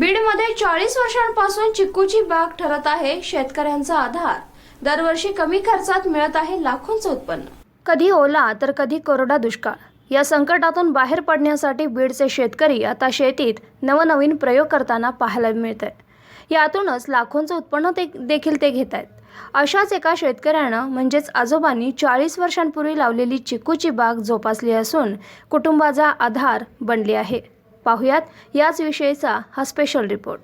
बीडमध्ये चाळीस वर्षांपासून चिक्कूची बाग ठरत आहे शेतकऱ्यांचा आधार. दरवर्षी कमी खर्चात मिळत आहे लाखोंचं उत्पन्न. कधी ओला तर कधी कोरडा दुष्काळ. या संकटातून बाहेर पडण्यासाठी बीडचे शेतकरी आता शेतीत नवनवीन प्रयोग करताना पाहायला मिळत आहे यातूनच लाखोंचं उत्पन्न ते देखील ते घेत आहेत अशाच एका शेतकऱ्यानं म्हणजेच आजोबांनी चाळीस वर्षांपूर्वी लावलेली चिकूची बाग जोपासली असून कुटुंबाचा आधार बनली आहे. पाहुयात याच विषयीचा हा स्पेशल रिपोर्ट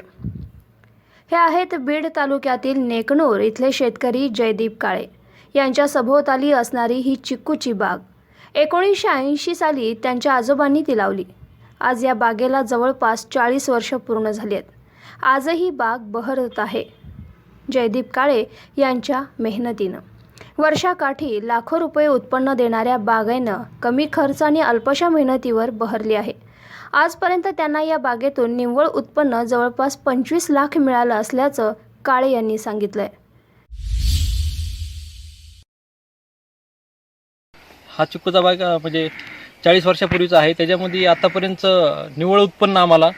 हे आहेत बीड तालुक्यातील नेकनूर इथले शेतकरी जयदीप काळे. यांच्या सभोवताली असणारी ही चिक्कूची बाग. एकोणीसशे ऐंशी साली त्यांच्या आजोबांनी ती लावली. आज या बागेला जवळपास चाळीस वर्ष पूर्ण झाली आहेत आजही बाग बहरत आहे. जयदीप काळे यांच्या मेहनतीनं. वर्षाकाठी लाखो रुपये उत्पन्न देणाऱ्या बागेनं कमी खर्च आणि अल्पशा मेहनतीवर बहरली आहे. आजपर्यंत त्यांना या बागेतून निव्वळ उत्पन्न जवळपास पंचवीस लाख मिळालं असल्याचं काळे यांनी सांगितलंय. हा चिक्कूचा बाग म्हणजे चाळीस वर्षापूर्वीचा आहे. त्याच्यामध्ये आतापर्यंत निव्वळ उत्पन्न आम्हाला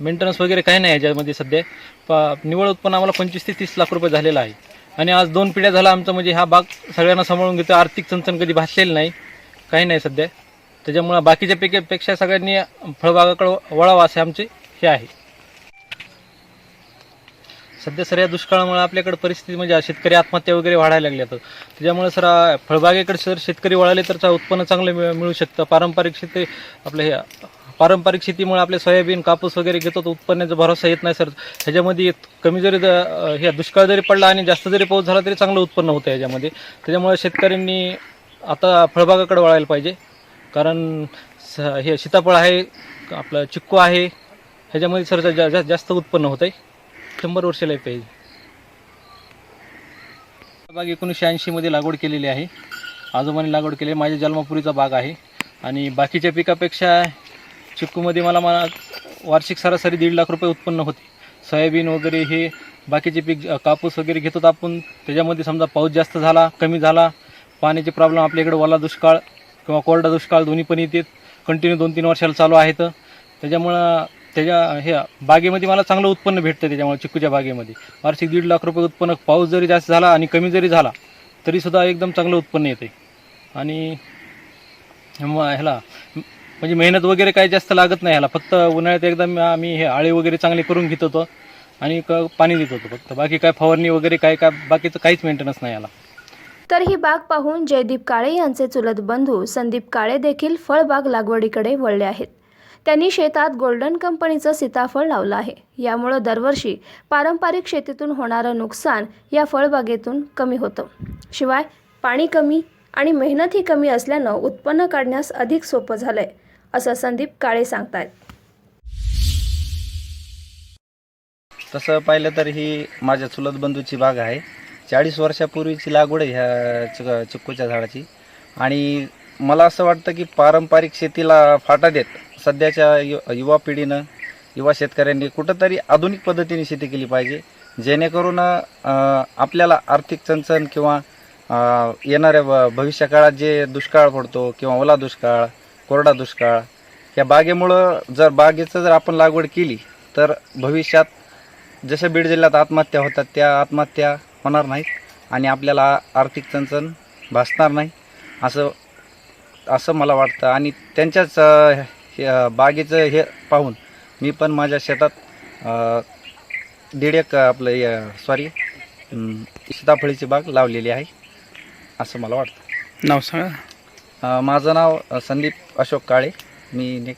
मेंटेनन्स वगैरे काही नाही याच्यामध्ये सध्या. प निव्वळ उत्पन्न आम्हाला पंचवीस ते तीस लाख रुपये झालेलं आहे. आणि आज दोन पिढ्या झाला आमचं म्हणजे हा बाग सगळ्यांना सांभाळून घेतो आर्थिक चणचण कधी भासलेलं नाही. काही नाही सध्या. त्याच्यामुळं बाकीच्या पिकेपेक्षा सगळ्यांनी फळबागाकडं वळावं असे आमचे हे आहे. सध्या सर या दुष्काळामुळे आपल्याकडे परिस्थिती म्हणजे शेतकरी आत्महत्या वगैरे वाढायला लागल्या तर. त्याच्यामुळे सर फळबागेकडे सर शेतकरी वळाले तर उत्पन्न चांगलं मिळ- मिळू शकतं. पारंपरिक शेती आपलं हे पारंपरिक शेतीमुळे आपले सोयाबीन कापूस वगैरे घेतो तर उत्पन्नाचा भरोसा येत नाही सर. ह्याच्यामध्ये कमी जरी द- हे दुष्काळ जरी पडला आणि जास्त जरी पाऊस झाला तरी चांगलं उत्पन्न होतं ह्याच्यामध्ये. त्याच्यामुळे शेतकऱ्यांनी आता फळबागाकडे वळायला पाहिजे. कारण स हे सीताफळ आहे आपलं चिक्कू आहे ह्याच्यामध्ये सर जा- जा- जास्त उत्पन्न होत आहे शंभर वर्षाला पाहिजे बाग एकोणीसशे ऐंशीमध्ये लागवड केलेली आहे. आजोबांनी लागवड केली आहे. माझ्या जन्मापुरीचा बाग आहे. आणि बाकीच्या पिकापेक्षा चिक्कूमध्ये मला मला वार्षिक सरासरी दीड लाख रुपये उत्पन्न होते. सोयाबीन वगैरे हे बाकीचे पीक अ, कापूस वगैरे घेतो तर आपण त्याच्यामध्ये समजा पाऊस जास्त झाला कमी झाला पाण्याचे प्रॉब्लेम आपल्याकडे ओला दुष्काळ किंवा कोरडा दुष्काळ दोन्ही पण येते कंटिन्यू दोन तीन वर्षाला चालू आहेत त्याच्यामुळं त्याच्या हे बागेमध्ये मला चांगलं उत्पन्न भेटतं त्याच्यामुळे चिक्कूच्या बागेमध्ये. वार्षिक दीड लाख रुपये उत्पन्न पाऊस जरी जास्त झाला आणि कमी जरी झाला तरीसुद्धा एकदम चांगलं उत्पन्न येते आणि मग ह्याला म्हणजे मेहनत वगैरे काही जास्त लागत नाही ह्याला. फक्त उन्हाळ्यात एकदम आम्ही हे आळे वगैरे चांगले करून घेत होतो आणि क पाणी देत होतो फक्त. बाकी काय फवारणी वगैरे काय काय बाकीचं काहीच मेंटेनन्स नाही याला तर ही बाग पाहून जयदीप काळे यांचे चुलत बंधू संदीप काळे देखील फळबाग लागवडीकडे वळले आहेत. त्यांनी शेतात गोल्डन कंपनीचं सीताफळ लावलं आहे. यामुळं दरवर्षी पारंपरिक शेतीतून होणारं नुकसान या फळबागेतून कमी होतं. शिवाय पाणी कमी आणि मेहनतही कमी असल्यानं उत्पन्न काढण्यास अधिक सोपं झालंय असं संदीप काळे सांगतायत. तसं पाहिलं तर ही माझ्या चुलत बंधूची बाग आहे. चाळीस वर्षापूर्वीची लागवड आहे ह्या चिक चिक्कूच्या झाडाची. आणि मला असं वाटतं की पारंपरिक शेतीला फाटा देत सध्याच्या यु युवा पिढीनं युवा शेतकऱ्यांनी कुठंतरी आधुनिक पद्धतीने शेती केली पाहिजे जेणेकरून आपल्याला आर्थिक चणचण किंवा येणाऱ्या भविष्यकाळात जे दुष्काळ पडतो किंवा ओला दुष्काळ कोरडा दुष्काळ या बागेमुळं जर बागेचं जर आपण लागवड केली तर भविष्यात जशा बीड जिल्ह्यात आत्महत्या होतात त्या आत्महत्या होणार नाहीत आणि आपल्याला आर्थिक चणचण भासणार नाही. असं असं मला वाटतं. आणि त्यांच्याच हे, बागेचं हे पाहून मी पण माझ्या शेतात दीड एक आपलं सॉरी सीताफळीची बाग लावलेली आहे. असं मला वाटतं. नाव सांगा. माझं नाव संदीप अशोक काळे. मी ने